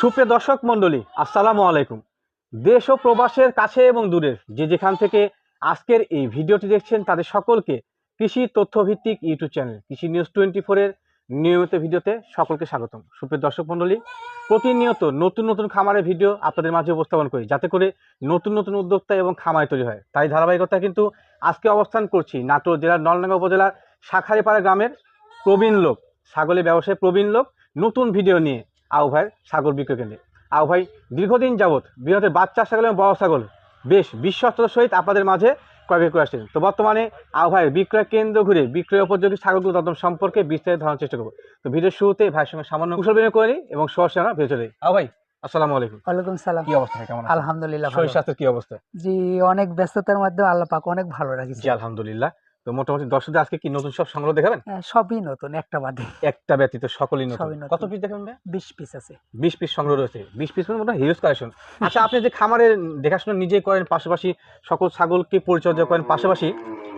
সুপ্রিয় দর্শক মণ্ডলী, আসসালামু আলাইকুম। দেশ ও প্রবাসের কাছে এবং দূরের যে যেখান থেকে আজকের এই ভিডিওটি দেখছেন তাদের সকলকে কৃষি তথ্যভিত্তিক YouTube channel, Krishi news twenty ফোরের নিয়মিত ভিডিওতে সকলকে স্বাগতম। সুপ্রিয় দর্শক মণ্ডলী, প্রতিনিয়ত নতুন নতুন খামারের ভিডিও আপনাদের মাঝে উপস্থাপন করি, যাতে করে নতুন নতুন উদ্যোক্তা এবং খামার তৈরি হয়। তাই ধারাবাহিকতা কিন্তু আজকে অবস্থান করছি নাটোর জেলার নলডাঙ্গা উপজেলার শাখারিপাড়া গ্রামের প্রবীণ লোক, ছাগলের ব্যবসায় প্রবীণ লোক। নতুন ভিডিও নিয়ে আউ ভাইয়ের ছাগল বিক্রয় কেন্দ্রে। আউ ভাই দীর্ঘদিন যাবৎ বৃহতের বাচ্চা ছাগল এবং বড় ছাগল বেশ বিশ্বস্তর সহিত আপনাদের মাঝে ক্রয় বিক্রয় করে আসছেন তো বর্তমানে আউ ভাইয়ের বিক্রয় কেন্দ্র ঘুরে বিক্রয় উপযোগী ছাগলগুলো তদন্ত সম্পর্কে বিস্তারিত ধারণার চেষ্টা করব। তো ভিডিওর শুরুতে ভাইয়ের সঙ্গে সামান্য কুশল বিনিয়োগ করে নিই এবং সরাসরি আমরা ভিডিও চলে যাই। আউ ভাই আসসালামু আলাইকুম। ওয়ালাইকুম সালাম। কি অবস্থা কেমন আলহামদুলিল্লাহ। শরীর স্বাস্থ্যের কি অবস্থা? জি অনেক ব্যস্ততার মধ্যে আল্লাহ পাক অনেক ভালো রাখিছে জি আলহামদুলিল্লাহ। তো মোটামুটি দর্শকদের আজকে কি নতুন সব সংগ্রহ দেখাবেন? হ্যাঁ, সবই নতুন একটা বাদে। একটা ব্যতীত সকলই নতুন। কত পিস দেখাবেন ভাই? বিশ পিস আছে। বিশ পিস সংগ্রহ রয়েছে। বিশ পিস মানে মোটামুটি হিউজ কালেকশন আচ্ছা আপনি যে খামারের দেখাশোনা নিজে করেন পাশাপাশি সকল ছাগলকে পরিচর্যা করেন পাশাপাশি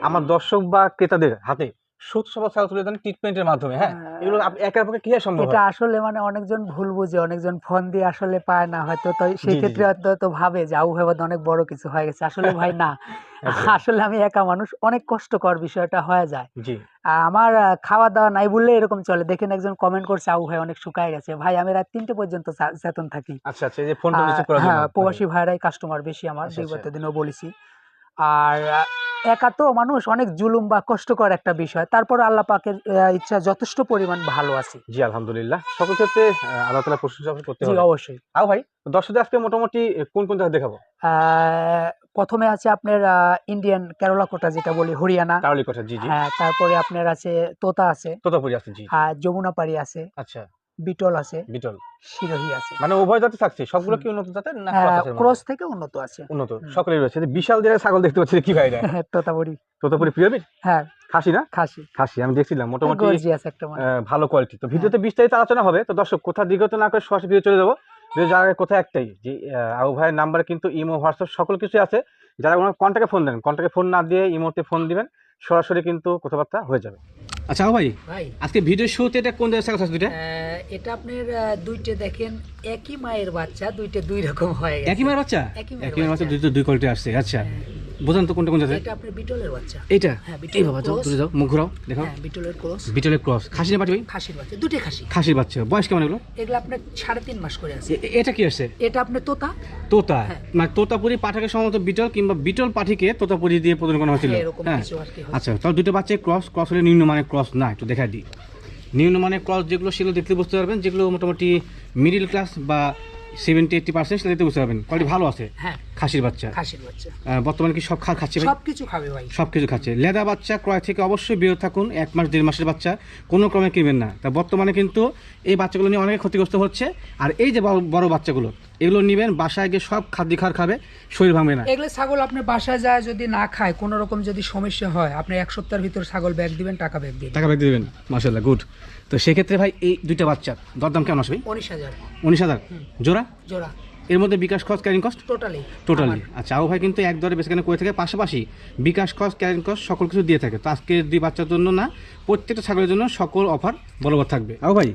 আমার দর্শক বা ক্রেতাদের হাতে তুলে দেন ট্রিটমেন্টের মাধ্যমে হ্যাঁ? হ্যাঁ। এগুলো আপনি পক্ষে কীভাবে সম্ভব এটা আসলে মানে অনেকজন ভুল বুঝে অনেকজন ফোন দিয়ে আসলে পায় না হয়তো তো সেই ক্ষেত্রে হয়তো তো ভাবে যে আবু ভাইবাদ অনেক বড় কিছু হয়ে গেছে। আসলে ভাই না। আসলে আমি একা মানুষ অনেক কষ্টকর বিষয়টা হয়ে যায়। আমার খাওয়া দাওয়া নাই বললে এরকম চলে। দেখেন একজন কমেন্ট করছে আবু ভাই অনেক শুকায় গেছে। ভাই আমি রাত তিনটে পর্যন্ত চেতন থাকি। আচ্ছা আচ্ছা যে হ্যাঁ প্রবাসী ভাইরাই কাস্টমার বেশি আমার আচ্ছা। দিনও বলেছি। আর একা তো মানুষ অনেক জুলুম বা কষ্টকর একটা বিষয়। তারপর আল্লাহ পাকের ইচ্ছা যথেষ্ট পরিমাণ ভালো আছে। জি আলহামদুলিল্লাহ। সকল ক্ষেত্রে আল্লাহ তালা প্রশংসা করতে হবে। অবশ্যই। আও ভাই দর্শকদের আজকে মোটামুটি কোন কোন জায়গা দেখাবো? আহ, প্রথমে আছে আপনার ইন্ডিয়ান কেরলা কোটা যেটা বলি হরিয়ানা। কারলি কথা জি জি। হ্যাঁ তারপরে আপনার আছে তোতা আছে। তোতাপুরি আছে জি। আর যমুনাপাড়ি আছে। আচ্ছা। বিটল আছে বিটল। সিরোহি আছে। মানে উভয় জাতি থাকছে? সবগুলো কি উন্নত জাতের না মধ্যে? ক্রস থেকে উন্নত আছে। উন্নত। সকলেই রয়েছে। বিশাল দিনের ছাগল দেখতে পাচ্ছি কি ভাই তোতাপুরি। তোতাপুরি প্রিয় বিট হ্যাঁ। খাসি না? খাসি। খাসি আমি দেখছিলাম। মোটামুটি মানে ভালো কোয়ালিটি তো ভিডিওতে বিস্তারিত আলোচনা হবে। তো দর্শক কোথা দিগত না করে সরাসরি ভিডিও চলে যাব। যাওয়ার আগে একটাই যে আবু ভাইয়ের নাম্বারে কিন্তু ইমো হোয়াটসঅ্যাপ সকল কিছু আছে। যারা ওনার কন্ট্যাক্টে ফোন দেন কন্ট্যাক্টে ফোন না দিয়ে ইমোতে ফোন দিবেন সরাসরি কিন্তু কথাবার্তা হয়ে যাবে। আচ্ছা ভাই ভাই। আজকে ভিডিও শোতে এটা কোন জায়গায় আছে দুইটা এটা? আপনার দুইটা দেখেন একই মায়ের বাচ্চা দুইটা দুই রকম হয় একই মায়ের বাচ্চা? একই মায়ের বাচ্চা বাচ্চা। দুই দুই কোয়ালিটি আসছে আচ্ছা। বোঝান তো কোনটা কোন জাতের? এটা আপনার বিটলের বাচ্চা। এইটা? হ্যাঁ, এই বাবা যাও। দূরে যাও মুখ ঘুরাও দেখো হ্যাঁ বিটলের ক্রস। বিটলের ক্রস। খাসি না পাটি ভাই খাসির বাচ্চা দুটো খাসি। খাসির বাচ্চা। বয়স কেমন এগুলো? এগুলো আপনার সাড়ে তিন মাস করে আছে। এটা কি আসছে এটা আপনার তোতা। তোতা। মানে তোতাপুরি পাঠাকে সম্ভবত বিটল কিংবা বিটল পাঠিকে তোতাপুরি দিয়ে প্রদান করা হয়েছিল। হ্যাঁ, এরকম হ্যাঁ। কিছু আর আচ্ছা তাহলে দুটো বাচ্চা ক্রস ক্রস হলে নিম্নমানের ক্রস না একটু দেখা দিই। নিম্নমানের ক্রস যেগুলো সেগুলো দেখতে বুঝতে পারবেন যেগুলো মোটামুটি মিডিল ক্লাস বা সেভেন্টি এইটটি পার্সেন্ট সেটা বুঝতে পারবেন। কোয়ালিটি ভালো আছে। হ্যাঁ। খাসির বাচ্চা। খাসির বাচ্চা। বর্তমানে কি সব খাল খাচ্ছে ভাই? সবকিছু খাবে ভাই। সব কিছু খাচ্ছে। লেদা বাচ্চা ক্রয় থেকে অবশ্যই বিরত থাকুন। এক মাস দেড় মাসের বাচ্চা কোনো ক্রমে কিনবেন না। তা বর্তমানে কিন্তু এই বাচ্চাগুলো নিয়ে অনেক ক্ষতিগ্রস্ত হচ্ছে। আর এই যে বড় বাচ্চাগুলো এগুলো নেবেন বাসায় গিয়ে সব খাদ্য খাওয়ার খাবে শরীর ভাঙবে না। এগুলো ছাগল আপনি বাসায় যায় যদি না খায় কোনো রকম যদি সমস্যা হয় আপনি এক সপ্তাহের ভিতরে ছাগল ব্যাগ দিবেন টাকা ব্যাগ দিবেন। টাকা ব্যাগ দিবেন দেবেন। মাসাল্লাহ গুড তো সেক্ষেত্রে ভাই এই দুইটা বাচ্চার দরদাম কেমন আসবে? ভাই উনিশ হাজার। উনিশ হাজার। জোড়া? জোড়া। এর মধ্যে বিকাশ খরচ ক্যারিং কস্ট টোটালি টোটালি আচ্ছা আবু ভাই কিন্তু এক দরে বেসিখানে করে থাকে। পাশাপাশি বিকাশ খরচ ক্যারিং কস্ট সকল কিছু দিয়ে থাকে। তো আজকে দুই বাচ্চার জন্য না প্রত্যেকটা ছাগলের জন্য সকল অফার বলবৎ থাকবে। আবু ভাই?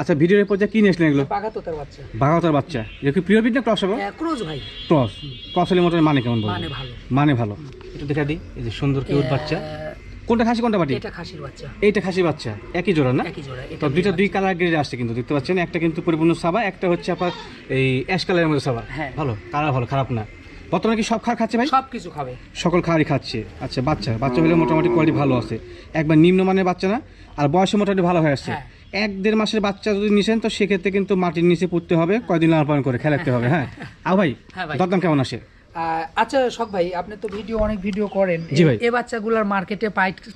আচ্ছা ভিডিওর পর্যায়ে কি নিয়েছিলেন এগুলো? পাকা বাচ্চা। বাঘাতার বাচ্চা। এটা কি প্রিয় বিট না ক্রস হবে? ক্রোজ ভাই। ক্রস ক্রস হলে মোটামুটি মানে কেমন মানে ভালো। মানে ভালো। একটু দেখা দিই। এই যে সুন্দর কিউট বাচ্চা। কোনটা খাসি কোনটা বাটি এটা খাসির বাচ্চা। এইটা খাসি বাচ্চা। একই জোড়া না? একই জোড়া তো দুইটা দুই কালার গ্রেড আসছে কিন্তু দেখতে পাচ্ছেন? একটা কিন্তু পরিপূর্ণ সাবা একটা হচ্ছে আপনার এই অ্যাশ কালারের মধ্যে সাবা হ্যাঁ। ভালো কালার ভালো খারাপ না। বর্তমানে কি সব খাবার খাচ্ছে ভাই? সব কিছু খাবে। সকল খাবারই খাচ্ছে। আচ্ছা বাচ্চা। বাচ্চা হলে মোটামুটি কোয়ালিটি ভালো আছে। একবার নিম্নমানের বাচ্চা না আর বয়সে মোটামুটি ভালো হয়ে আসছে। হ্যাঁ। এক দেড় মাসের বাচ্চা যদি নিছেন তো সেক্ষেত্রে কিন্তু মাটির নিচে পুঁততে হবে কয়দিন লালন পালন করে খেলাতে হবে হ্যাঁ? আও ভাই হ্যাঁ দরদাম কেমন আসে? আচ্ছা শখ ভাই আপনি তো ভিডিও অনেক ভিডিও করেন। এই- বাচ্চাগুলোর মার্কেটে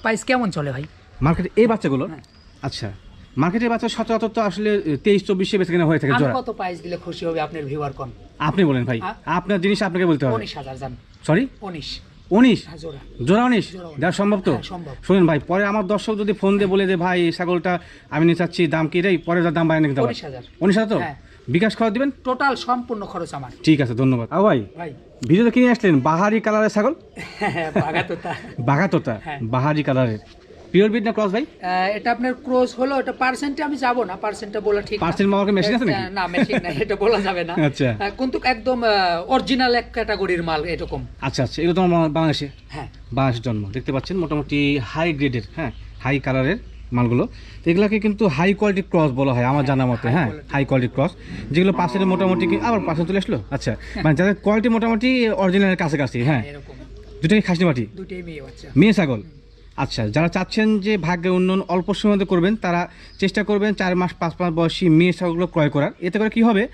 প্রাইস কেমন চলে ভাই? মার্কেটে এই বাচ্চাগুলো হ্যাঁ। আচ্ছা। মার্কেটের বাচ্চা সচরাচর তো আসলে তেইশ চব্বিশে বেশি কেনা হয়ে থাকে জোড়া। কত প্রাইস দিলে খুশি হবে আপনার ভিউয়ার কোন আপনি বলেন ভাই। আপনার জিনিস আপনাকে বলতে হবে। উনিশ হাজার জান। সরি উনিশ। উনিশ? হ্যাঁ জোড়া। জোড়া উনিশ? দেওয়া সম্ভব তো? হ্যাঁ, শুনুন ভাই পরে আমার দর্শক যদি ফোন দিয়ে বলে যে ভাই এই ছাগলটা আমি নিতে চাচ্ছি দাম কি রে? পরে দাম নিতে উনিশ হাজার। উনিশ হাজার তো। বিকাশ খাওয়া দিবেন? টোটাল সম্পূর্ণ খরচ আমার। ঠিক আছে ধন্যবাদ। আ ভাই ভাই। ভিডিওতে কিনে আসলেন বাহারি কালারের ছাগল? বাগা তোতা বাঘা তোতা হ্যাঁ। বাহারি কালারের। পিওর বিট না ক্রস ভাই? এটা আপনার ক্রস হলো এটা পার্সেন্টে আমি যাব না পার্সেন্টটা বলা ঠিক। পার্সেন্ট মামাকে মেশিন আছে নাকি? না মেশিন না এটা বলা যাবে না। আচ্ছা। কিন্তু একদম অরিজিনাল এক ক্যাটাগরির মাল এরকম। আচ্ছা আচ্ছা তোমার বাং- বাংলাদেশে? হ্যাঁ। বাংলাদেশের জন্ম দেখতে পাচ্ছেন মোটামুটি হাই গ্রেডের হ্যাঁ হাই কালারের মালগুলো। তো এগুলোকে কিন্তু হাই কোয়ালিটি ক্রস বলা হয় আমার জানা মতে হ্যাঁ হাই কোয়ালিটি ক্রস যেগুলো পাশের মোটামুটি আবার পাশে চলে আসলো? আচ্ছা মানে যাদের কোয়ালিটি মোটামুটি অরিজিনালের কাছাকাছি হ্যাঁ। এরকম। দুটাই খাসি মাটি? মেয়ে ছাগল? আচ্ছা যারা চাচ্ছেন যে ভাগ্যের উন্নয়ন অল্প সময়ের মধ্যে করবেন তারা চেষ্টা করবেন চার মাস পাঁচ মাস বয়সী মেয়ে ছাগলগুলো ক্রয় করার। এতে করে কি হবে?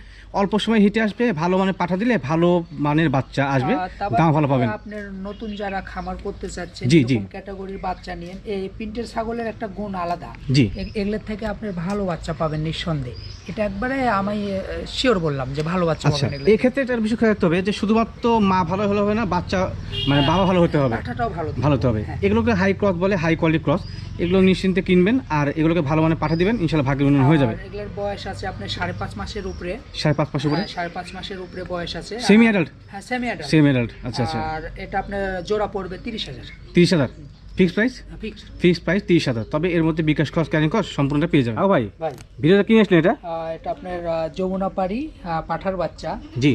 অল্প সময় হিটে আসবে ভালো মানে পাঠা দিলে ভালো মানের বাচ্চা আসবে দাম ভালো পাবেন। আপনার নতুন যারা খামার করতে চাচ্ছেন জি, জি। ক্যাটাগরির বাচ্চা নিয়ে এই পিন্টের ছাগলের একটা গুণ আলাদা। জি। এগুলোর থেকে আপনি ভালো বাচ্চা পাবেন নিঃসন্দেহে। এটা একবারে আমি শিওর বললাম যে ভালো বাচ্চা আচ্ছা পাবেন এই ক্ষেত্রে একটা বিষয় খেয়াল রাখতে হবে যে শুধুমাত্র মা ভালো হলে হবে না বাচ্চা মানে বাবা ভালো হতে হবে। ভালো। ভালো হতে হবে। হ্যাঁ। এগুলোকে হাই ক্রস বলে হাই কোয়ালিটি ক্রস। এগুলো নিশ্চিন্তে কিনবেন আর এগুলোকে ভালো মানে পাঠিয়ে দিবেন ইনশাল্লাহ ভাগ্যের উন্নয়ন হয়ে যাবে। এগুলোর বয়স আছে আপনার সাড়ে পাঁচ মাসের উপরে। সাড়ে পাঁচ মাসের উপরে? হ্যাঁ, সাড়ে পাঁচ মাসের উপরে বয়স আছে। সেমি অ্যাডাল্ট হ্যাঁ সেমি অ্যাডাল্ট সেমি অ্যাডাল্ট আচ্ছা আচ্ছা। আর এটা আপনার জোড়া পড়বে তিরিশ হাজার। তিরিশ হাজার? Fix price fix fix price তিরিশ হাজার। তবে এর মধ্যে বিকাশ খরচ ক্যারিং খরচ সম্পূর্ণটা পেয়ে যাবে ও ভাই। ভাই। ভিডিওটা কিনে আসলেন এটা? এটা আপনার যমুনাপাড়ি পাঠার বাচ্চা। জি।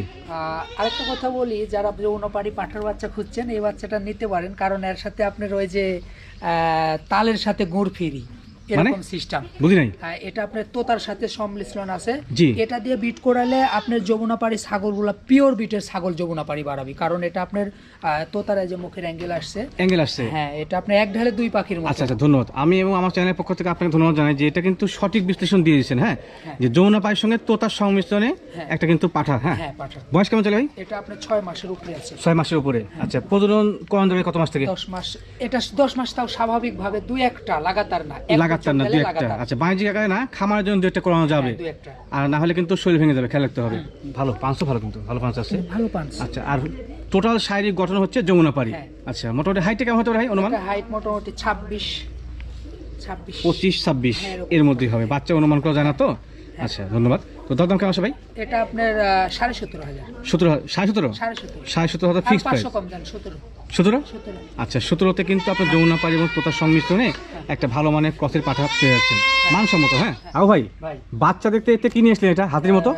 আরেকটা কথা বলি যারা যমুনাপাড়ি পাঠার বাচ্চা খুঁজছেন এই বাচ্চাটা নিতে পারেন। কারণ এর সাথে আপনার ওই যে তালের সাথে গুড় ফিরি? এরকম সিস্টেম বুঝি নাই? এটা আপনার তোতার সাথে সংমিশ্রণ আছে। এটা দিয়ে বিট করালে আপনার যমুনাপাড়ি ছাগলগুলা পিওর বিটের ছাগল যমুনাপাড়ি বাড়াবি। কারণ এটা আপনার তোতার যে মুখের অ্যাঙ্গেল আসছে। অ্যাঙ্গেল আসছে? হ্যাঁ এটা আপনার এক ঢালে দুই পাখির মতো। আচ্ছা আচ্ছা ধন্যবাদ। আমি এবং আমার চ্যানেলের পক্ষ থেকে আপনাকে ধন্যবাদ জানাই যে এটা কিন্তু সঠিক বিশ্লেষণ দিয়ে দিয়েছেন হ্যাঁ? হ্যাঁ। যে যৌনা পায়ের সঙ্গে তোতার সংমিশ্রণে হ্যাঁ। একটা কিন্তু পাঠা হ্যাঁ? হ্যাঁ পাঠা বয়স কেমন চলে ভাই? এটা আপনার ছয় মাসের উপরে আছে। ছয় মাসের উপরে? আচ্ছা প্রজনন করানো যাবে কত মাস থেকে? দশ মাস এটা দশ মাস তাও স্বাভাবিকভাবে দুই একটা লাগাতার না। এক লাগাতার না বছর দু একটা। আচ্ছা বাণিজ্যিক আকারে না খামারের জন্য দু একটা করানো যাবে। হ্যাঁ, একটা। আর না হলে কিন্তু শরীর ভেঙে যাবে খেয়াল রাখতে হবে। ভালো পাঁচশো ভালো কিন্তু ভালো পাঁচ আছে। ভালো পাঞ্চ আচ্ছা আর টোটাল শারীরিক গঠন হচ্ছে যমুনা পারি হ্যাঁ। আচ্ছা মোটামুটি হাইটটা কেমন হতে পারে অনুমান? হাইট মোটামুটি ছাব্বিশ পঁচিশ ছাব্বিশ। হ্যাঁ, এর মধ্যেই হবে। বাচ্চা অনুমান করা যায় না তো আচ্ছা ধন্যবাদ। তো দরদাম কেমন আছে ভাই? এটা আপনার সাড়ে সতেরো হাজার। সতেরো সাড়ে সতেরো? সাড়ে সতেরো। সাড়ে সতেরো হাজার আর ফিক্স প্রাইস কম দেন সতেরো। সতেরো? আচ্ছা সতেরোতে কিন্তু আপনার যমুনা পাড়ি এবং তোতার সংমিশ্রণে একটা ভালো মানের ক্রসের পাঠা পেয়ে যাচ্ছেন। মানসম্মত হ্যাঁ? আও ভাই বাচ্চা দেখতে দেখতে কি নিয়ে আসলেন এটা? হাতির মতো?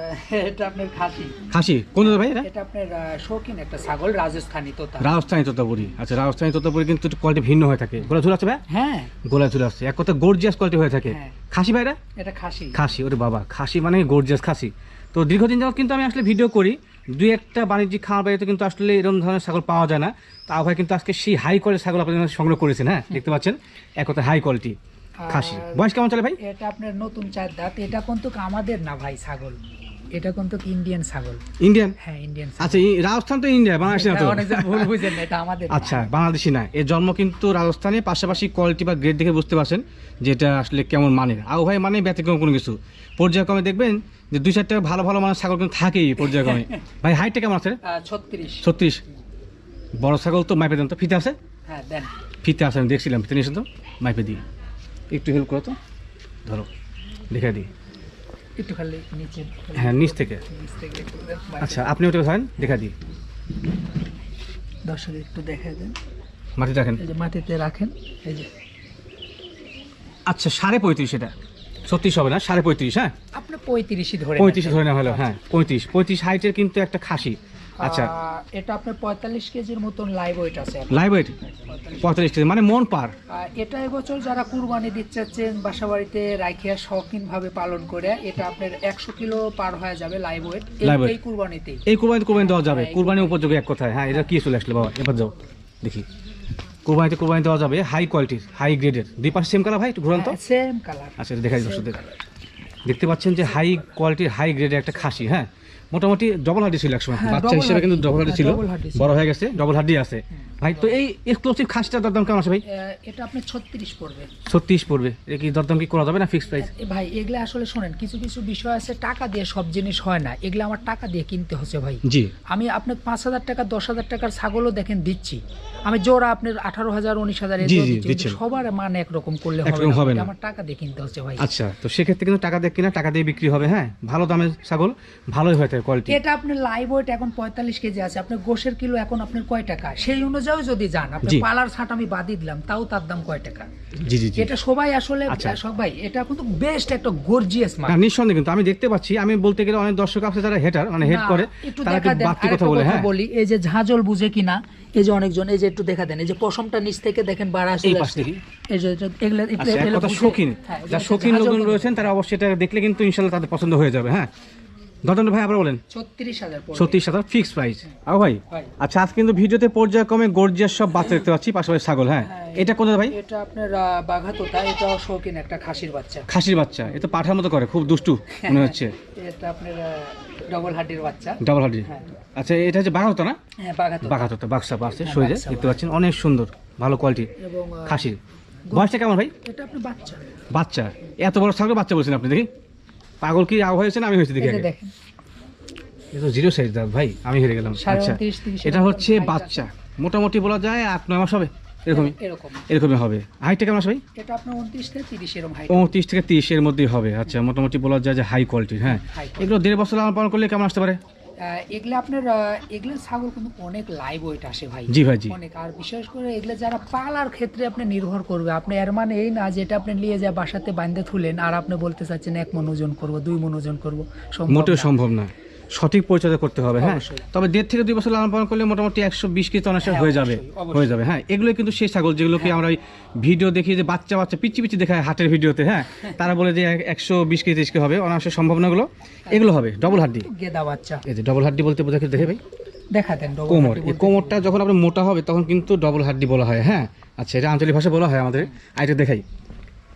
এটা আপনার খাসি। খাসি। কোন ভাই এটা? এটা আপনার শৌখিন একটা ছাগল রাজস্থানি তোতা। রাজস্থানী তোতাপুরি আচ্ছা রাজস্থানী তোতাপুরি কিন্তু একটু কোয়ালিটি ভিন্ন হয়ে থাকে। গোলা ঝুল আছে ভাই? হ্যাঁ। গোলা ঝুল আছে। এক কথা গর্জিয়াস কোয়ালিটি হয়ে থাকে। হ্যাঁ। খাসি ভাইরা এটা? খাসি। খাসি ওরে বাবা। খাসি মানে গর্জিয়াস খাসি। তো দীর্ঘদিন যাবত কিন্তু আমি আসলে ভিডিও করি। দুই একটা বাণিজ্যিক খামার বাড়িতে কিন্তু আসলে এরকম ধরনের ছাগল পাওয়া যায় না। তা ভাই কিন্তু আজকে সেই হাই কোয়ালিটির ছাগল আপনাদের সংগ্রহ করেছেন হ্যাঁ? দেখতে পাচ্ছেন এক কথা হাই কোয়ালিটি খাসি বয়স কেমন চলে ভাই? এটা আপনার নতুন চার দাঁত এটা কিন্তু আমাদের না ভাই ছাগল। এটা কিন্তু ইন্ডিয়ান ছাগল। ইন্ডিয়ান হ্যাঁ ইন্ডিয়ান আচ্ছা রাজস্থান তো ইন্ডিয়া বাংলাদেশ না তো? ভুল বুঝেন এটা আমাদের আচ্ছা বাংলাদেশি না। এর জন্ম কিন্তু রাজস্থানে পাশাপাশি কোয়ালিটি বা গ্রেড দেখে বুঝতে পারছেন যে এটা আসলে কেমন মানের। আও ভাই মানে ব্যতিক্রম কোনো কিছু। পর্যায়ক্রমে দেখবেন যে দুই চারটা ভালো ভালো মানের ছাগল কিন্তু থাকেই পর্যায়ক্রমে। ভাই হাইটটা কেমন আছে? ছত্রিশ। ছত্রিশ। বড় ছাগল তো মাইপে দেন তো। ফিতে আছে? হ্যাঁ দেন। ফিতে আছে আমি দেখছিলাম। ফিতে নিয়েছেন তো? মাইপে দিই একটু হেল্প করো তো। ধরো দেখে দিই। একটু খালি নিচে। হ্যাঁ নিচ থেকে। আচ্ছা আপনি ওটা ধরেন দেখা দিই। দর্শক একটু দেখে দেন। মাটি রাখেন। মাটিতে রাখেন এই যে। আচ্ছা সাড়ে পঁয়ত্রিশ এটা। ছত্রিশ হবে না সাড়ে পঁয়ত্রিশ হ্যাঁ? আপনি পঁয়ত্রিশই ধরে পঁয়ত্রিশ ধরে নেওয়া হলো হ্যাঁ পঁয়ত্রিশ। পঁয়ত্রিশ হাইটের কিন্তু একটা খাসি। আচ্ছা। এটা আপনার পঁয়তাল্লিশ কেজির মতন লাইভ ওয়েট আছে লাইভ ওয়েট পঁয়তাল্লিশ কেজি মানে মন পার। এটা এবছর যারা কুরবানি দিচ্ছেন বাসা বাড়িতে রাখিয়া শৌখিন ভাবে পালন করে এটা আপনার একশো কিলো পার হয়ে যাবে লাইভ ওয়েট। এই কুরবানিতেই। এই কুরবানিতে কুরবানি দেওয়া যাবে। হ্যাঁ, কুরবানি উপযোগী এক কথায়। হ্যাঁ এটা কি চলে আসলো বাবা? এবার যাও। দেখি। কুরবানিতে কোবাইতে দেওয়া যাবে হাই কোয়ালিটির হাই গ্রেডের দুই পাশে সেম কালার ভাই একটু ঘুরান তো। সেম কালার আচ্ছা এটা দেখাই দর্শকদের। দেখতে পাচ্ছেন যে হাই কোয়ালিটির হাই গ্রেডের একটা খাসি হ্যাঁ? মোটামুটি ডবল হাড্ডি ছিল একসময়। হ্যাঁ, বাচ্চা হিসেবে কিন্তু ডবল হাড্ডি হ্যাঁ, ছিল। হাড্ডি ছিল। বড় হয়ে গেছে ডবল হাড্ডি আছে। ভাই তো এই এক্সক্লুসিভ খাসিটার দরদাম কেমন আছে ভাই? এটা আপনার ছত্রিশ পড়বে। ছত্রিশ পড়বে। এ কি দরদাম কি করা যাবে না ফিক্সড প্রাইস ভাই এগুলা আসলে শোনেন কিছু কিছু বিষয় আছে টাকা দিয়ে সব জিনিস হয় না। এগুলো আমার টাকা দিয়ে কিনতে হচ্ছে ভাই। জি। আমি আপনার পাঁচ হাজার টাকা দশ হাজার টাকার ছাগলও দেখেন দিচ্ছি। আমি জোড়া আপনার আঠারো হাজার উনিশ হাজার সবার মান একরকম করলে হবে না। আমার টাকা দিয়ে কিনতে হচ্ছে ভাই। আচ্ছা তো সেক্ষেত্রে কিন্তু টাকা দিয়ে কিনা টাকা দিয়ে বিক্রি হবে হ্যাঁ? ভালো দামের ছাগল ভালোই হয়ে কোয়ালিটি এটা আপনার লাইভ ওয়েট এখন পঁয়তাল্লিশ কেজি আছে। আপনার গোশের কিলো এখন আপনার কয় টাকা? সেই অনুযায়ী যদি যান আপনি পালার ছাট আমি বাদই দিলাম তাও তার দাম কয় টাকা? জি জি এটা সবাই আসলে আচ্ছা। সবাই এটা কিন্তু বেস্ট একটা গর্জিয়াস নিঃসন্দেহে কিন্তু আমি দেখতে পাচ্ছি আমি বলতে গেলে অনেক দর্শক আছে যারা হেটার মানে হেড করে তারা দেখা একটু বাড়তি কথা বলে হ্যাঁ। বলি এই যে ঝাঁঝল বুঝে কিনা এই যে অনেকজন এই যে একটু দেখা দেন এই যে পশমটা নিচ থেকে দেখেন বাড়া এই চলে পাশ থেকে। এই যে এগুলো আচ্ছা কথা শৌখিন। হ্যাঁ, যারা শৌখিন লোকজন রয়েছেন তারা অবশ্যই এটা দেখলে কিন্তু ইনশাল্লাহ তাদের পছন্দ হয়ে যাবে হ্যাঁ। দদন ভাই আবার বলেন। ছত্রিশ হাজার পড়বে। ছত্রিশ হাজার ফিক্স প্রাইস আও ভাই। আচ্ছা আজ কিন্তু ভিডিওতে পর্যায়ক্রমে গর্জিয়াস সব বাচ্চা দেখতে পাচ্ছি পাশাপাশি ছাগল হ্যাঁ। হ্যাঁ, এটা কোথায় ভাই? এটা আপনার আহ, বাঘাতোতা এটা শৌখিন একটা খাসির বাচ্চা। খাসির বাচ্চা এ তো পাঠার মতো করে খুব দুষ্টু মনে হচ্ছে। এটা আপনার ডবল হাড্ডির বাচ্চা। ডাবল হাডি হ্যাঁ। আচ্ছা এটা হচ্ছে না? হ্যাঁ বাঘাতোতা। বাক্সা হ্যাঁ, বাক্সা দেখতে পাচ্ছেন অনেক সুন্দর ভালো কোয়ালিটি খাসির। বয়সটা কেমন ভাই? এটা আপনার বাচ্চা। বাচ্চা এত বড় ছাগল বাচ্চা বলছেন আপনি দেখি। পাগল কি হয়েছে না আমি হয়েছি দেখে দেখেন। জিরো সাইজ দাদা ভাই আমি হেরে গেলাম। আচ্ছা এটা হচ্ছে বাচ্চা। মোটামুটি বলা যায় আট নয় মাস হবে? এরকমই? এরকমই হবে। হাইটটা কেমন আছে ভাই? এটা আপনার উনত্রিশ থেকে এরকম হাইট থেকে তিরিশ এর মধ্যেই হবে। আচ্ছা মোটামুটি বলা যায় যে হাই কোয়ালিটির হ্যাঁ। এগুলো দেড় বছর লালন পালন করলে কেমন আসতে পারে? এগুলো আপনার এগুলো ছাগল কিন্তু অনেক লাইভ ওয়েট আসে ভাই। জি ভাই অনেক। আর বিশেষ করে এগুলো যারা পালার ক্ষেত্রে আপনি নির্ভর করবে আপনি এর মানে এই না যেটা আপনি নিয়ে যায় বাসাতে বান্ধে তুলেন আর আপনি বলতে চাচ্ছেন এক মন ওজন করব দুই মন ওজন করব মোটেও সম্ভব না। সঠিক পরিচর্যা করতে হবে হ্যাঁ? তবে দেড় থেকে দুই বছর লালন পালন করলে মোটামুটি একশো বিশ কেজি অনার্স হ্যাঁ, হয়ে যাবে। হয়ে যাবে হ্যাঁ? এগুলো কিন্তু সেই ছাগল যেগুলোকে আমরা ওই ভিডিও দেখি যে বাচ্চা বাচ্চা পিচ্ছি পিচ্ছি দেখায় হাটের ভিডিওতে হ্যাঁ? তারা বলে যে একশো বিশ কেজি তিরিশ হবে অনার্সের সম্ভাবনাগুলো এগুলো। হবে ডবল হাড্ডি। গেদা বাচ্চা। এই যে ডবল হাড্ডি বলতে বোঝা দেখে ভাই? দেখা দেন double কোমর। এই কোমরটা যখন আপনার মোটা হবে তখন কিন্তু ডবল হাড্ডি বলা হয় হ্যাঁ? আচ্ছা এটা আঞ্চলিক ভাষায় বলা হয় আমাদের। আর এটা দেখাই।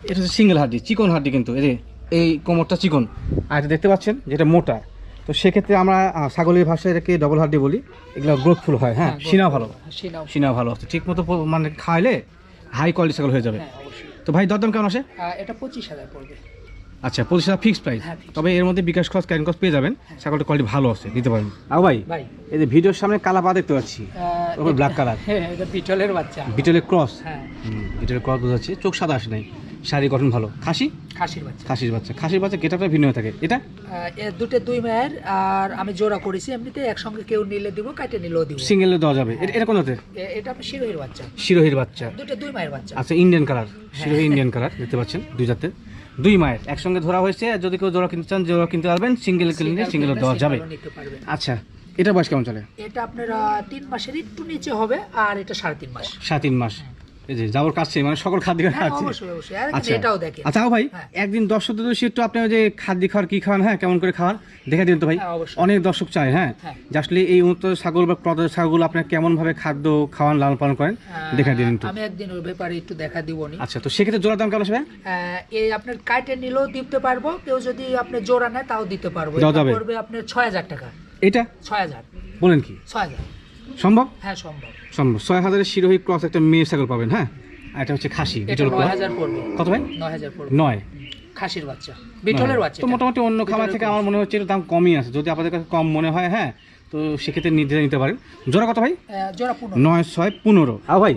এটা হচ্ছে সিঙ্গেল হাড্ডি চিকন হাড্ডি কিন্তু এই যে এই কোমরটা চিকন। আর এটা দেখতে পাচ্ছেন যেটা মোটা। তো সেক্ষেত্রে আমরা ছাগলের ভাষায় এটাকে ডবল হার্ডি বলি। এগুলো গ্রোথফুল হয় হ্যাঁ? হ্যাঁ, সিনা ভালো। সিনা ভালো। আছে ঠিক মতো মানে খাইলে হাই কোয়ালিটি ছাগল হয়ে যাবে। হ্যাঁ তো ভাই দরদাম কেমন আসে? এটা পঁচিশ হাজার পড়বে। আচ্ছা পঁচিশ হাজার ফিক্স প্রাইস হ্যাঁ, তবে এর মধ্যে বিকাশ খরচ ক্যান খরচ পেয়ে যাবেন। ছাগলটা কোয়ালিটি ভালো আছে দিতে পারেন আও ভাই ভাই। এই যে ভিডিওর সামনে কালা পা দেখতে পাচ্ছি। হ্যাঁ এটা বিটলের বাচ্চা। বিটলের ক্রস হ্যাঁ। এটার ক্রস বোঝাচ্ছে। চোখ সাদা আসে নাই। শাড়ি গঠন ভালো। খাসি? খাসির বাচ্চা। খাসির বাচ্চা। খাসির বাচ্চা গেটারটা ভিন্ন হয়ে থাকে। এটা? দুটো দুই মায়ের আর আমি জোড়া করেছি। এমনিতে একসঙ্গে কেউ নিলে দিব কাটে নিলেও দিব। সিঙ্গেলে দেওয়া যাবে। এটা- কোন জাতের? এটা শিরোহির বাচ্চা। শিরোহির বাচ্চা। দুটো দুই মায়ের বাচ্চা। আচ্ছা Indian colour Sirohi Indian colour দেখতে পাচ্ছেন দুই জাতের। দুই মায়ের একসঙ্গে ধরা হয়েছে। আর যদি কেউ জোড়া কিনতে চান জোড়া কিনতে পারবেন। সিঙ্গেল কিনলে সিঙ্গেল দেওয়া যাবে। আচ্ছা এটা বয়স কেমন চলে? এটা আপনার তিন মাসের একটু নিচে হবে আর এটা সাড়ে তিন মাস। সাড়ে তিন মাস। এই যে কাছে মানে সকল খাদ্য হ্যাঁ খাচ্ছে। আচ্ছা। এটাও দেখেন। আচ্ছা ভাই হ্যাঁ। একদিন দর্শকদের উদ্দেশ্যে একটু আপনি যে খাদ্য খাওয়ার কি খাওয়ান? হ্যাঁ কেমন করে খাওয়ান? দেখে দিন তো ভাই। হ্যাঁ, অনেক দর্শক চায় হ্যাঁ। যে আসলে এই উন্নত ছাগল বা প্রজাতির ছাগলগুলো আপনার কেমন ভাবে খাদ্য খাওয়ান লালন পালন করেন? দেখে দিন একটু। আমি একদিন ওই ব্যাপারে একটু দেখা দিব আচ্ছা তো সেক্ষেত্রে জোড়ার দাম কেমন আসবে? এই আপনার কাটে নিলেও দিতে পারব কেউ যদি আপনি জোড়া নেয় তাও দিতে পারব? করবে আপনার ছয় হাজার টাকা। এটা? ছয় হাজার। বলেন কি? ছয় হাজার। সম্ভব? হ্যাঁ সম্ভব। সম্ভব। ছয় হাজারের শিরোহী ক্রস একটা মেয়ে ছাগল পাবেন হ্যাঁ? আর এটা হচ্ছে খাসি বিটল নয় হাজার পড়বে। কত ভাই? নয় হাজার পড়বে। নয়। খাসির বাচ্চা। বিটলের বাচ্চা তো মোটামুটি অন্য খাবার থেকে আমার মনে হচ্ছে এর দাম কমই আছে। যদি আপনাদের কাছে কম মনে হয় হ্যাঁ তো সেক্ষেত্রে নির্দ্বিধায় নিতে পারেন। জোড়া কত ভাই? জোড়া নয় ছয় পনেরো। আও ভাই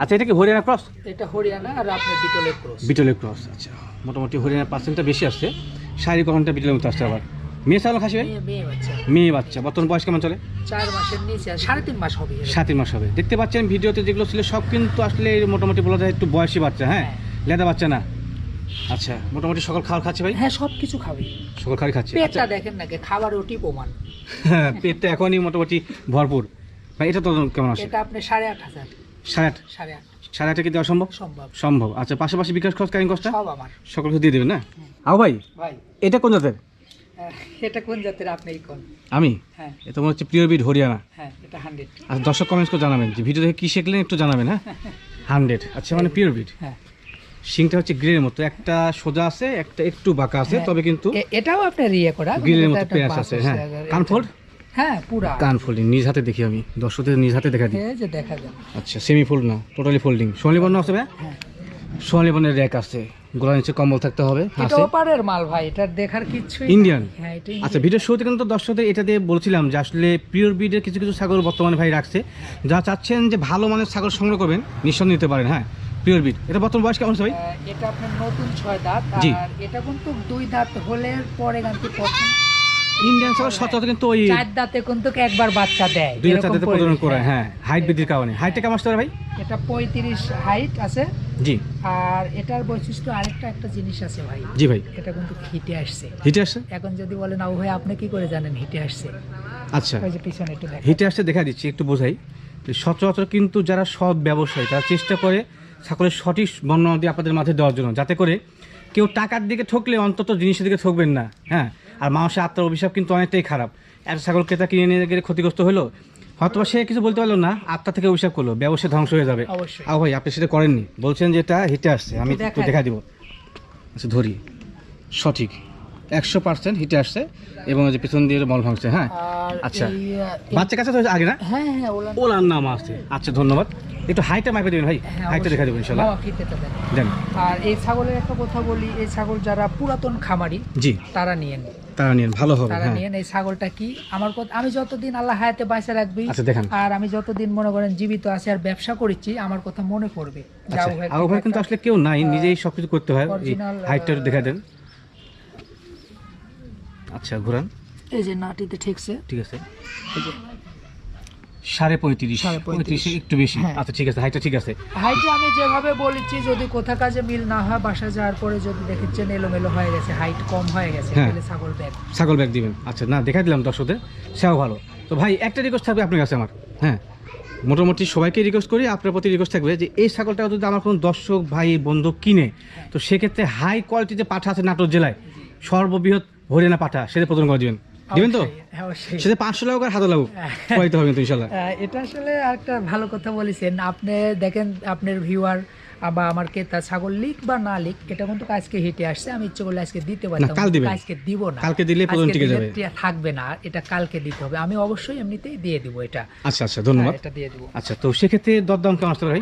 আচ্ছা এটা কি হরিয়ানা ক্রস? এটা হরিয়ানা আর আপনার বিটলের ক্রস। বিটলের ক্রস আচ্ছা। মোটামুটি হরিয়ানার পার্সেন্টটা বেশি আসছে। শারীরিক গঠনটা বিটলের মতো আসছে আবার। মেয়ে ছাগল খাসি ভাই? মেয়ে বাচ্চা। মেয়ে বাচ্চা। বর্তমান বয়স কেমন চলে? চার মাসের নিচে সাড়ে তিন মাস হবে। সাত মাস হবে। দেখতে পাচ্ছেন ভিডিওতে যেগুলো ছিল সব কিন্তু আসলে মোটামুটি বলা যায় একটু বয়সী বাচ্চা হ্যাঁ? হ্যাঁ। লেদা বাচ্চা না? আচ্ছা মোটামুটি সকল খাবার খাচ্ছে ভাই? হ্যাঁ সব কিছু খাবে। সকল খাবার খাচ্ছে। পেটটা আচ্ছা। দেখেন নাকি খাবার ওটি প্রমাণ। হ্যাঁ, পেটটা এখনই মোটামুটি ভরপুর। ভাই এটা তো কেমন আসে এটা আপনি সাড়ে আট হাজার। সাড়ে আট? সাড়ে আট। সাড়ে কি দেওয়া সম্ভব? সম্ভব। সম্ভব। আচ্ছা পাশাপাশি বিকাশ খরচ কারিং কষ্টটা সব আমার। সকল কিছু দিয়ে দেবেন না? আও ভাই ভাই। এটা কোন জাতের? এটা কোন জাতের আপনি কোন? আমি? হ্যাঁ। এটা মনে হচ্ছে প্রিয় বিট হরিয়ানা। হ্যাঁ এটা হান্ড্রেড আচ্ছা দর্শক কমেন্টস করে জানাবেন যে ভিডিও দেখে কী শিখলেন একটু জানাবেন হ্যাঁ? হান্ড্রেড আচ্ছা মানে পিওর বিট হ্যাঁ। শিংটা হচ্ছে গ্রিলের মতো। একটা সোজা আছে একটা একটু বাঁকা আছে হ্যাঁ। তবে কিন্তু এটাও আপনার ইয়ে করা গ্রিলের মতো পেঁয়াজ আছে হ্যাঁ। কানফোল্ড? হ্যাঁ পুরা। কান নিজ হাতে দেখি আমি। দর্শকদের নিজ হাতে দেখা দিই। যে দেখা যায়। আচ্ছা সেমি ফোল্ড না টোটালি ফোল্ডিং সোনালি বর্ণ আছে হ্যাঁ। সোনালি বর্ণের র্যাক আছে। গোলা নিচে কম্বল থাকতে হবে এটা ওপারের মাল ভাই এটা দেখার কিছু ইন্ডিয়ান আচ্ছা ভিডিও শুরুতে কিন্তু দর্শকদের এটা দিয়ে বলছিলাম যে আসলে পিওর ব্রিডের কিছু কিছু ছাগল বর্তমানে ভাই রাখছে। যা চাচ্ছেন যে ভালো মানের ছাগল সংগ্রহ করবেন নিঃসন্দেহ নিতে পারেন হ্যাঁ পিওর ব্রিড এটা বর্তমান বয়স কেমন ভাই? এটা আপনার নতুন ছয় দাঁত আর এটা কিন্তু দুই দাঁত হলে পরে কিন্তু প্রথম ইন্ডিয়ান ছাগল সচরাচর কিন্তু ওই চার দাঁতে কিন্তু একবার বাচ্চা দেয় দুই চারটাতে প্রজনন করে হ্যাঁ হাইট বৃদ্ধির কারণে। হাইটটা কেমন আসতে পারে ভাই? এটা পঁয়ত্রিশ হাইট আছে। জি। আর এটার বৈশিষ্ট্য আরেকটা একটা জিনিস আছে ভাই। জি ভাই। এটা কিন্তু হিটে আসছে। হিটে আসছে? এখন যদি বলেন আবু ভাই আপনি কি করে জানেন হিটে আসছে? আচ্ছা। ওই যে পিছনে একটু হিটে আসছে দেখা দিচ্ছি একটু বোঝাই। সচরাচর কিন্তু যারা সৎ ব্যবসায়ী তারা চেষ্টা করে ছাগলের সঠিক বর্ণনা দিয়ে আপনাদের মাঝে দেওয়ার জন্য। যাতে করে কেউ টাকার দিকে ঠকলে অন্তত জিনিসের দিকে ঠকবেন না হ্যাঁ। আর মানুষের আত্মার অভিশাপ কিন্তু অনেকটাই খারাপ। এত ছাগল ক্রেতা কিনে নিয়ে গেলে ক্ষতিগ্রস্ত হলো? হয়তো সে কিছু বলতে পারল না আত্মা থেকে অভিশাপ করল ব্যবসা ধ্বংস হয়ে যাবে। আও ভাই আপনি সেটা করেননি। বলছেন যে এটা হিটে আসছে আমি একটু একটু দেখা দিব। আচ্ছা ধরি। সঠিক। একশো পার্সেন্ট হিটে আসছে এবং যে পিছন দিয়ে মল ভাঙছে হ্যাঁ? আচ্ছা। বাচ্চা কাছে তো আগে না? হ্যাঁ হ্যাঁ ওলা ওলার নাম আছে। আচ্ছা ধন্যবাদ। একটু হাইটটা মাইপে দেবেন ভাই। হ্যাঁ, হাইটটা দেখা দেবেন হ্যাঁ। দেন। আর এই ছাগলের একটা কথা বলি এই ছাগল যারা পুরাতন খামারি জি। তারা নিয়েন তারা নিন ভালো হবে তারা হ্যাঁ। এই ছাগলটা কি? আমার কথা আমি যতদিন আল্লাহ হায়াতে বাঁচা রাখবি আচ্ছা দেখান। আর আমি যতদিন মনে করেন জীবিত আছি আর ব্যবসা করেছি আমার কথা মনে পড়বে। আচ্ছা আবু ভাই কিন্তু আসলে কেউ নাই নিজেই সবকিছু করতে হয় হাইটটা দেখা দেন। আচ্ছা ঘুরান। এই যে নাটিতে ঠেকছে। ঠিক আছে। সাড়ে পঁয়ত্রিশ পঁয়ত্রিশ। একটু বেশি। হ্যাঁ। আচ্ছা ঠিক আছে হাইটটা ঠিক আছে। হাইটে আমি যেভাবে বলেছি যদি কোথা কাজে মিল না হয় বাসা যাওয়ার পরে যদি দেখেছেন এলোমেলো হয়ে গেছে হাইট কম হয়ে গেছে হ্যাঁ। তাহলে ছাগল ব্যাগ। ছাগল ব্যাগ দিবেন। আচ্ছা না দেখা দিলাম দর্শকদের সেও ভালো। তো ভাই একটা রিকোয়েস্ট থাকবে আপনার কাছে আমার। হ্যাঁ মোটামুটি সবাইকে রিকোয়েস্ট করি আপনার প্রতি রিকোয়েস্ট থাকবে যে এই ছাগলটা যদি আমার কোনো দর্শক ভাই বন্ধু কিনে তো সেক্ষেত্রে হাই কোয়ালিটিতে পাঠা আছে নাটোর জেলায় সর্ববৃহৎ হরিয়ানা পাঠা সেটা প্রদান করে দিবেন। দিবেন তো? সেটা পাঁচশো লাগুক আর হাজার লাগুক। পাইতে হবে ইনশাল্লাহ। এটা আসলে একটা ভালো কথা বলেছেন। আপনি দেখেন আপনার ভিউয়ার বা আমার ক্রেতা ছাগল লিক বা না লিক এটা কিন্তু আজকে হিটে আসছে আমি ইচ্ছে করলে আজকে দিতে পারতাম। আজকে দিব না। কালকে দিলে থাকবে না এটা কালকে দিতে হবে। আমি অবশ্যই এমনিতেই দিয়ে দিব এটা। আচ্ছা আচ্ছা ধন্যবাদ। হ্যাঁ, এটা দিয়ে দিব। আচ্ছা তো সেক্ষেত্রে দরদাম কেমন আসতে ভাই?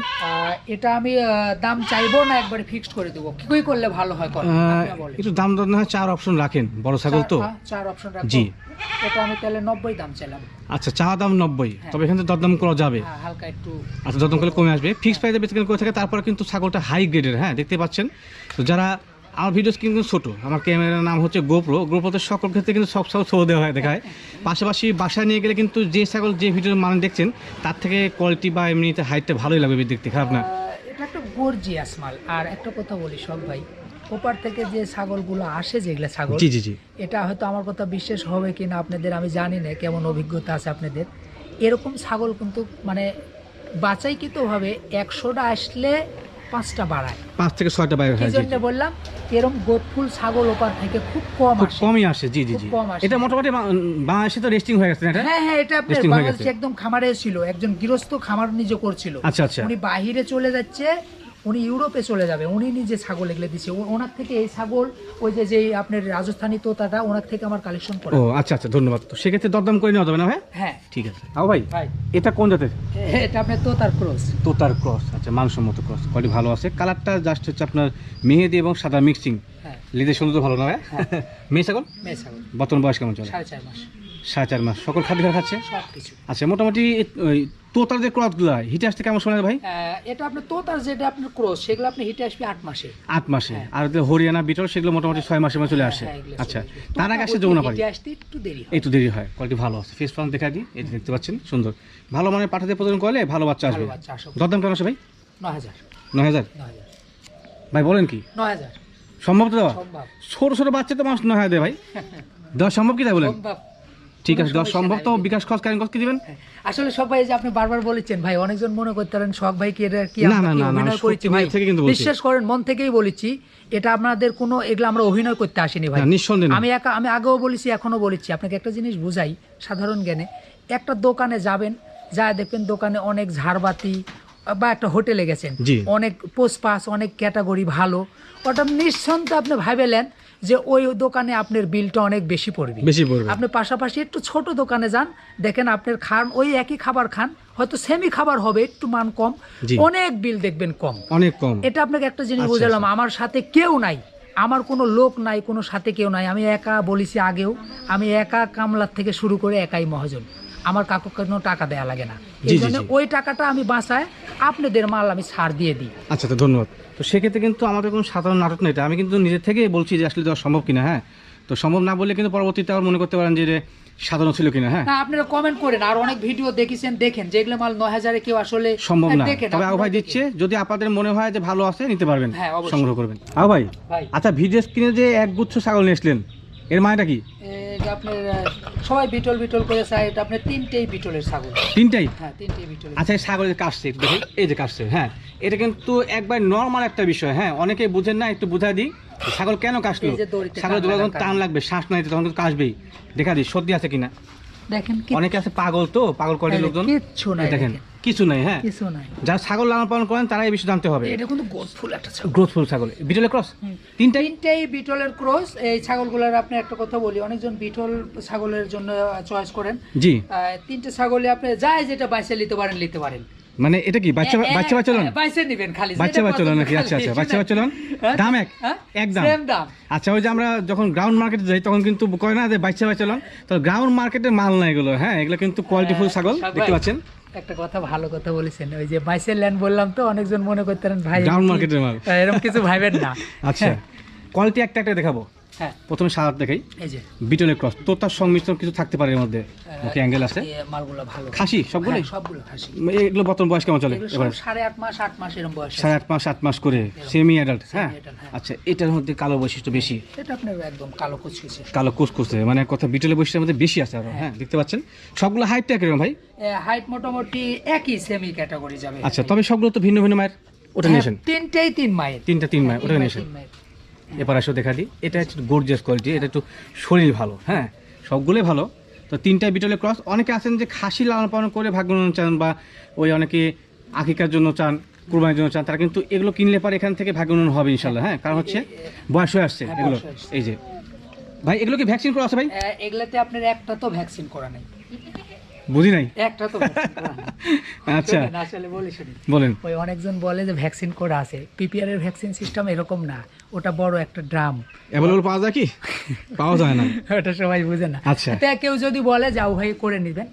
এটা আমি দাম চাইব না একবারে ফিক্সড করে দেবো। কি করলে ভালো হয়। একটু দাম দর না চার অপশন রাখেন বড় ছাগল তো। চার- হ্যাঁ, চার অপশন রাখব। জি। এটা আমি তাহলে নব্বই দাম চাইলাম। আচ্ছা চা দাম নব্বই তবে এখানে দরদাম করা যাবে। হ্যাঁ, হালকা একটু আচ্ছা দরদাম করলে কমে আসবে। ফিক্স প্রাইসে বেচকেন করে থাকে তারপরে কিন্তু ছাগলটা হাই গ্রেডের হ্যাঁ দেখতে পাচ্ছেন? তো যারা আমার ভিডিওস কিন্তু ছোটো আমার ক্যামেরার নাম হচ্ছে গোপ্রো গোপ্রোতে সকল ক্ষেত্রে কিন্তু সব ছাগল ছো দেওয়া হয় দেখায়। পাশাপাশি বাসায় নিয়ে গেলে কিন্তু যে ছাগল যে ভিডিওর মান দেখছেন তার থেকে কোয়ালিটি বা এমনিতে হাইটটা ভালোই লাগবে দেখতে খারাপ না? এটা একটা গর্জিয়াস মাল। আর একটা কথা বলি সব ভাই ওপার থেকে যে ছাগলগুলো আসে যেগুলো ছাগল জি জি জি। এটা হয়তো আমার কথা বিশ্বাস হবে কি না আপনাদের আমি জানি না কেমন অভিজ্ঞতা আছে আপনাদের। এরকম ছাগল কিন্তু মানে বাছাইকৃতভাবে একশোটা আসলে পাঁচটা বাড়ায়। পাঁচ থেকে ছয়টা বাড়ায় কি জন্য বললাম এরকম গোটফুল ছাগল ওপার থেকে খুব কম খুব আসে। কমই আসে জি জি জি। কম আসে। এটা মোটামুটি বা- বাংলাদেশে তো রেস্টিং হয়ে গেছে না এটা? হ্যাঁ হ্যাঁ এটা আপনার Testing হয়ে বাংলাদেশে একদম খামারে ছিল। একজন গৃহস্থ খামার নিজে করছিল। আচ্ছা আচ্ছা। উনি বাহিরে চলে যাচ্ছে উনি ইউরোপে চলে যাবে উনি নিজে ছাগল এগুলো দিচ্ছে ও- ওনার থেকে এই ছাগল ওই যে যে আপনার রাজস্থানী তোতাটা ওনার থেকে আমার কালেকশন করা। ও আচ্ছা আচ্ছা ধন্যবাদ। তো সেক্ষেত্রে দরদাম করে নেওয়া যাবে না ভাই? হ্যাঁ। ঠিক আছে। আও ভাই ভাই। এটা কোন জাতের? এ- এটা আপনার তোতার ক্রস। তোতার ক্রস আচ্ছা মানসম্মত ক্রস। কোয়ালিটি ভালো আছে। কালারটা জাস্ট হচ্ছে আপনার মেহেদি এবং সাদা মিক্সিং। হ্যাঁ। লিদের সৌন্দর্য ভালো না ভাই? মেয়ে ছাগল? মেয়ে ছাগল। বর্তমান বয়স কেমন চলে? সাড়ে চার মাস। সাড়ে চার মাস। সকল খাদ্য খাচ্ছে? সব কিছু আচ্ছা মোটামুটি তোতার যে ক্রসগুলো হিটে আসতে কেমন শোনা যায় ভাই? এটা আপনার তোতার যেটা আপনার ক্রস সেগুলো আপনি হিটে আসবে আট মাসে। আট মাসে। হ্যাঁ। আর যে হরিয়ানা বিটল সেগুলো মোটামুটি ছয় মাসের মধ্যে চলে আসে। হ্যাঁ, আচ্ছা। তার আগে আসে যমুনা পাড়ি। আসতে একটু দেরি হয়। একটু দেরি হয় কোয়ালিটি ভালো আছে। ফেস ফার্ম দেখা দিই এটা দেখতে পাচ্ছেন সুন্দর। ভালো মানে পাঠাতে প্রদান করলে ভালো বাচ্চা আসবে। আসো দরদাম কেমন আছে ভাই? নয় হাজার। নয় হাজার? ভাই বলেন কি? নয় হাজার। সম্ভব তো দেওয়া? ছোট ছোট বাচ্চা তো মানুষ নয় হাজার দেয় ভাই। দেওয়া সম্ভব কি তাই বলেন? সম্ভব। ঠিক আছে দেওয়া সম্ভব তো? আমি বিকাশ খরচ কারেন্ট খরচ কি দিবেন? হ্যাঁ। আসলে সব ভাই যে আপনি বারবার বলেছেন ভাই অনেকজন মনে করতে পারেন শখ ভাই কি এটা কি আমরা কি অভিনয় করেছি? ভাই বিশ্বাস করেন মন থেকেই বলেছি এটা আপনাদের কোনো এগুলো আমরা অভিনয় করতে আসিনি ভাই। আমি একা আমি আগেও বলেছি এখনও বলেছি। আপনাকে একটা জিনিস বুঝাই সাধারণ জ্ঞানে। একটা দোকানে যাবেন যা দেখবেন দোকানে অনেক ঝাড়বাতি বা একটা হোটেলে গেছেন। অনেক পোস্ট পাস অনেক ক্যাটাগরি ভালো। ওটা নিঃসন্দেহে আপনি ভাবেলেন যে ওই দোকানে আপনার বিলটা অনেক বেশি পড়বে। বেশি পড়বে। আপনি পাশাপাশি একটু ছোট দোকানে যান দেখেন আপনার খান ওই একই খাবার খান হয়তো সেমি খাবার হবে একটু মান কম। অনেক বিল দেখবেন কম। অনেক কম। এটা আপনাকে একটা জিনিস আচ্ছা, বুঝালাম আমার সাথে কেউ নাই আমার কোনো লোক নাই কোনো সাথে কেউ নাই আমি একা বলেছি আগেও আমি একা কামলার থেকে শুরু করে একাই মহাজন। আমার কাকু কোনো টাকা দেয়া লাগে না। এই জন্য ওই টাকাটা আমি বাঁচায় আপনাদের মাল আমি ছাড় দিয়ে দিই। আচ্ছা তো ধন্যবাদ। তো সেক্ষেত্রে কিন্তু আমাদের কোনো সাধারণ নাটক নেই এটা। আমি কিন্তু নিজের থেকে বলছি যে আসলে দেওয়া সম্ভব কিনা হ্যাঁ? তো সম্ভব না বললে কিন্তু পরবর্তীতে আবার মনে করতে পারেন যে সাধারণ ছিল কিনা হ্যাঁ? আপনারা কমেন্ট করেন। আর অনেক ভিডিও দেখেছেন দেখেন। যেগুলো মাল নয় হাজারে কেউ আসলে সম্ভব হ্যাঁ, না তবে ভাই দিচ্ছে যদি আপনাদের মনে হয় যে ভালো আছে নিতে পারবেন। হ্যাঁ, সংগ্রহ করবেন। ভাই। আচ্ছা ভিডিও স্ক্রিনে যে এক গুচ্ছ ছাগল নিয়ে এসলেন এর মানেটা কি? এটা আপনার সবাই বিটল বিটল করে চায় এটা আপনার তিনটেই বিটলের ছাগল। তিনটাই? হ্যাঁ তিনটেই বিটলের আচ্ছা এই ছাগলের কাটছে একটু দেখি। এই যে হ্যাঁ। এটা কিন্তু একবার নর্মাল একটা বিষয় হ্যাঁ। অনেকে বুঝেন না একটু বুঝাই দিই। ছাগল কেন কাটলো এই যে দড়িতে ছাগলের টান যখন লাগা টান লাগবে শ্বাস নাই তখন কিন্তু কাশবেই। দেখা দিই সর্দি আছে কিনা? দেখেন কি অনেকে আছে পাগল তো পাগল করে লোকজন? কিচ্ছু নাই এই দেখেন। কিছু নাই হ্যাঁ? কিছু নাই। যারা ছাগল লালন পালন করেন তারা এই বিষয়ে জানতে হবে। এটা কিন্তু গোসফুল একটা ছাগল। গ্রোথফুল ছাগল। বিটলে ক্রস হুম। তিনটাই? বিটলের ক্রস এই ছাগলগুলোর আপনি একটা কথা বলি অনেকজন বিটল ছাগলের জন্য চয়েস করেন। জি। তিনটে ছাগলে আপনি যাই যেটা বাইসে নিতে পারেন নিতে পারেন। মানে এটা কি বাচ্চা বাচ্চা বাচ্চা লোন? বাইসে নিবেন খালি বাচ্চা বাচ্চা লোন নাকি? আচ্ছা আচ্ছা বাচ্চা বাচ্চা লোন? হ্যাঁ? দাম এক? হ্যাঁ? এক দাম? Same দাম। আচ্ছা ওই যে আমরা যখন গ্রাউন্ড মার্কেটে যাই তখন কিন্তু কয় না যে বাচ্চা বাচ্চা লোন? তো গ্রাউন্ড মার্কেটের মাল না এগুলো হ্যাঁ? এগুলো কিন্তু কোয়ালিটিফুল ছাগল দেখতে পাচ্ছেন? একটা কথা ভালো কথা বলেছেন। ওই যে মাইসেল ল্যান্ড বললাম তো অনেকজন মনে করতেন ভাই ডাউন মার্কেটের মাল। এরকম কিছু ভাবেন না। আচ্ছা কোয়ালিটি একটা একটা দেখাবো। হ্যাঁ। প্রথমে সাদা দেখাই। এই যে। বিটলের ক্রস তোতার সংমিশ্রণ কিছু থাকতে পারে এর মধ্যে। ওকে অ্যাঙ্গেল আছে? মালগুলো ভালো। খাসি সবগুলো হ্যাঁ, সবগুলো খাসি। এগুলো বর্তমান বয়স কেমন চলে? এবার? সাড়ে আট মাস আট মাস এরকম বয়স সাড়ে আট মাস আট মাস করে। সেমি অ্যাডাল্ট হ্যাঁ? হ্যাঁ। আচ্ছা এটার মধ্যে কালো বৈশিষ্ট্য বেশি? এটা আপনার একদম কালো কুচকুচে। কালো কুচকুচে মানে কথা বিটলের বৈশিষ্ট্যের মধ্যে বেশি আছে আরও হ্যাঁ। দেখতে পাচ্ছেন? সবগুলো হাইটটা কীরকম ভাই? হাইট মোটামুটি একই সেমি ক্যাটাগরি যাবে। আচ্ছা তবে সবগুলো তো ভিন্ন ভিন্ন মায়ের ওটা নিয়েছেন হ্যাঁ, তিনটেই তিন মায়ের। তিনটা তিন মায়ের ওটা নিয়েছেন এবার আসো দেখা দিই এটা একটু গর্জিয়াস কোয়ালিটি এটা একটু শরীর ভালো হ্যাঁ? সবগুলোই ভালো। তো তিনটা বিটলের ক্রস অনেকে আছেন যে খাসি লালন পালন করে ভাগ্য চান বা ওই অনেকে আকিকার জন্য চান কুরবানির জন্য চান তারা কিন্তু এগুলো কিনলে পরে এখান থেকে ভাগ্য উন্নয়ন হবে ইনশাল্লাহ হ্যাঁ? কারণ হচ্ছে বয়স হয়ে আসছে হ্যাঁ, এগুলো। এই যে। ভাই এগুলো কি ভ্যাকসিন করা আছে ভাই? এগুলোতে আপনার একটা তো ভ্যাকসিন করা নেই। বুঝি নাই? একটা তো। আচ্ছা। আসলে বলি শুনি। বলেন। ওই অনেকজন বলে যে ভ্যাকসিন করা আছে। পিপিআর এর ভ্যাকসিন সিস্টেম এরকম না। ওটা বড় একটা ড্রাম। অ্যাভেলেবল পাওয়া যায় কি? পাওয়া যায় না। ওটা সবাই বুঝে না। আচ্ছা। তা কেউ যদি বলে যাও ভাই করে নেবেন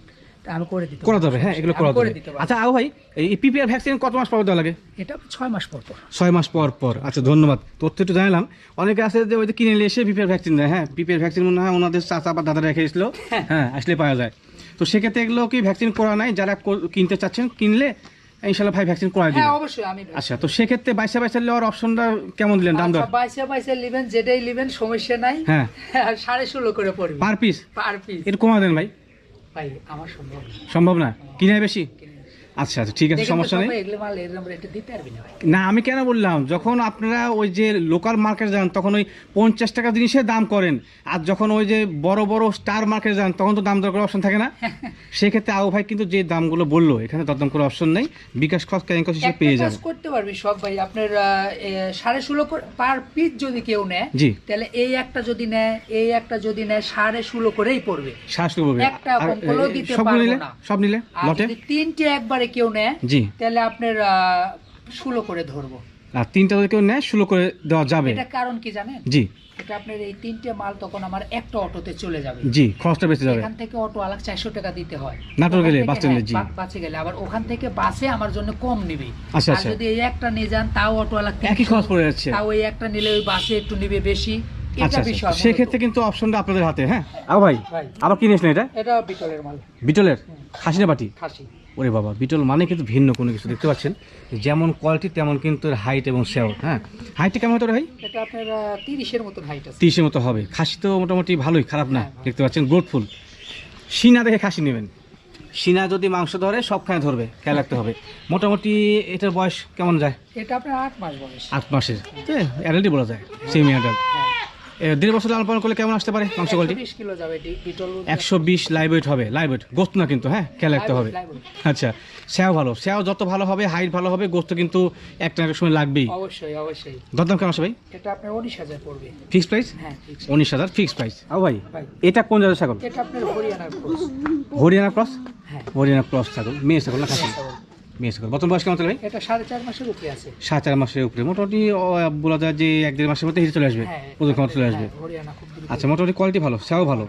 আমি করে দিতে করা যাবে হ্যাঁ এগুলো করা যাবে। আচ্ছা আও ভাই এই পিপিআর ভ্যাকসিন কত মাস পর দেওয়া লাগে? এটা ছয় মাস পর পর। ছয় মাস পর পর। আচ্ছা ধন্যবাদ। তথ্য একটু জানালাম। অনেকে আছে যে ওই যে কিনে নিয়ে এসে পিপিআর ভ্যাকসিন দেয় হ্যাঁ পিপিআর ভ্যাকসিন মনে হয় ওনাদের চাচা বা দাদা রেখে এসলো। হ্যাঁ আসলে পাওয়া যায়। তো সেক্ষেত্রে এগুলো কি ভ্যাকসিন করা নাই? যারা কিনতে চাচ্ছেন কিনলে ইনশাল্লাহ ভাই ভ্যাকসিন করা দিবেন। হ্যাঁ অবশ্যই আমি আচ্ছা তো সেক্ষেত্রে বাইশে বাইশে নেওয়ার অপশনটা কেমন দিলেন? দাম দর? আচ্ছা, বাইশে বাইশে নেবেন যেটাই নেবেন সমস্যা নাই। হ্যাঁ। আর সাড়ে ষোলো করে পড়বে। পার পিস পার পিস একটু কমা দেন ভাই। ভাই আমার সম্ভব না। সম্ভব না? কিনে বেশি। আচ্ছা আচ্ছা ঠিক আছে সমস্যা নেই। না আমি কেন বললাম যখন আপনারা ওই যে লোকাল মার্কেট যান তখন ওই পঞ্চাশ টাকা জিনিসের দাম করেন আর যখন ওই যে বড় বড় স্টার মার্কেট যান তখন তো দাম দর করার অপশন থাকে না। সেক্ষেত্রে আবু ভাই কিন্তু যে দামগুলো বলল এখানে দরদাম করার অপশন নেই বিকাশ খরচ ক্যারিং খরচ হিসেবে পেয়ে যাবেন করতে পারবি সব ভাই আপনার সাড়ে ষোলো পার পিস যদি কেউ নেয় জি। তাহলে এই একটা যদি নেয় এই একটা যদি নেয় সাড়ে ষোলো করেই পড়বে। শ্বাস করবে একটা কম দিতে সব পারব না। সব নিলে? লটে? তিনটে একবারে কেউ নেয় জি। তাহলে আপনার ষোলো করে ধরবো। আর তিনটা যদি কেউ নেয় ষোলো করে দেওয়া যাবে। এটা কারণ কি জানেন? জি। এটা আপনার এই তিনটে মাল তখন আমার একটা অটোতে চলে যাবে। জি খরচটা বেঁচে যাবে। এখান থেকে অটো আলাদা চারশো টাকা দিতে হয়। নাটোর গেলে, বাস স্ট্যান্ডে, জি। বাসে গেলে। আবার ওখান থেকে বাসে আমার জন্য কম নিবে। আচ্ছা, আচ্ছা। যদি এই একটা নিয়ে যান তাও অটো আলাদা একই খরচ পড়ে যাচ্ছে। তাও এই একটা নিলে ওই বাসে একটু নিবে বেশি। আচ্ছা এটা আচ্ছা। সেক্ষেত্রে কিন্তু অপশনটা আপনাদের হাতে হ্যাঁ? ভাই ভাই। আবার এসলেন এটা? এটা বিটলের মাল। বিটলের? খাসিনা বাটি? খাসি। ওরে বাবা বিটল মানে কিন্তু ভিন্ন কোনো কিছু দেখতে পাচ্ছেন? যেমন কোয়ালিটি তেমন কিন্তু হাইট এবং সেও হ্যাঁ? হাইটটা কেমন হতো রে ভাই? এটা আপনার তিরিশের মতন হাইট আছে। তিরিশের মতো হবে। খাসি তো মোটামুটি ভালোই খারাপ না হ্যাঁ, দেখতে পাচ্ছেন? গ্রোথফুল সিনা দেখে খাসি নেবেন। সিনা যদি মাংস ধরে সবখানে ধরবে খেয়াল রাখতে হবে। মোটামুটি এটার বয়স কেমন যায়? এটা আপনার আট মাস বয়স। আট মাসের অ্যাডাল্টই বলা যায় সেমি অ্যাডাল্ট হ্যাঁ। দেড় বছর লালন পালন করলে কেমন আসতে পারে মাংস কোয়ালিটি একশো বিশ লাইভ ওয়েট হবে লাইভ ওয়েট গোস্ত না কিন্তু হ্যাঁ? খেয়াল রাখতে হবে। আচ্ছা স্যাও ভালো। স্যাও যত ভালো হবে হাইট ভালো হবে গোস্ত কিন্তু একটা না একটা সময় লাগবেই। অবশ্যই অবশ্যই। দরদাম কেমন আছে ভাই? এটা আপনার উনিশ হাজার পড়বে। ফিক্স প্রাইস হ্যাঁ উনিশ হাজার ফিক্স প্রাইস ও ভাই এটা কোন জাতের ছাগল? এটা আপনার হরিয়ানার ক্রস হরিয়ানা ক্রস হ্যাঁ। হরিয়ানা ক্রস ছাগল মেয়ে ছাগল না বয়স কেমন চলে ভাই? চার চার মাসের উপরে। মোটামুটি যায় যে এক দেড় মাসের মধ্যে হেঁটে চলে আসবে। চলে আসবে। আচ্ছা মোটামুটি কোয়ালিটি ভালো ভালো।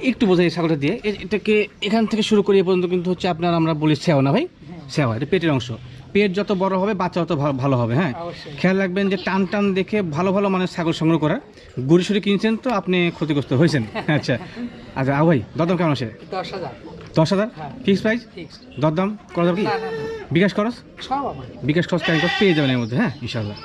একটু বোঝাই ছাগলটা দিয়ে এটাকে এখান থেকে শুরু করে পর্যন্ত কিন্তু হচ্ছে আপনার আমরা বলি সেও না ভাই? সেও এটা পেটের অংশ। পেট যত বড় হবে বাচ্চা তত ভালো হবে হ্যাঁ? খেয়াল রাখবেন যে টান টান দেখে ভালো ভালো মানে ছাগল সংগ্রহ করা। গরু কিনছেন তো আপনি ক্ষতিগ্রস্ত হয়েছেন। আচ্ছা। আচ্ছা আ ভাই কেমন আছে? দশ হাজার। দশ হাজার? ফিক্সড প্রাইস দরদাম করা যাবে কি? বিকাশ খরচ? বিকাশ খরচ কারেন্ট পেয়ে যাবেন এর মধ্যে হ্যাঁ? ইনশাল্লাহ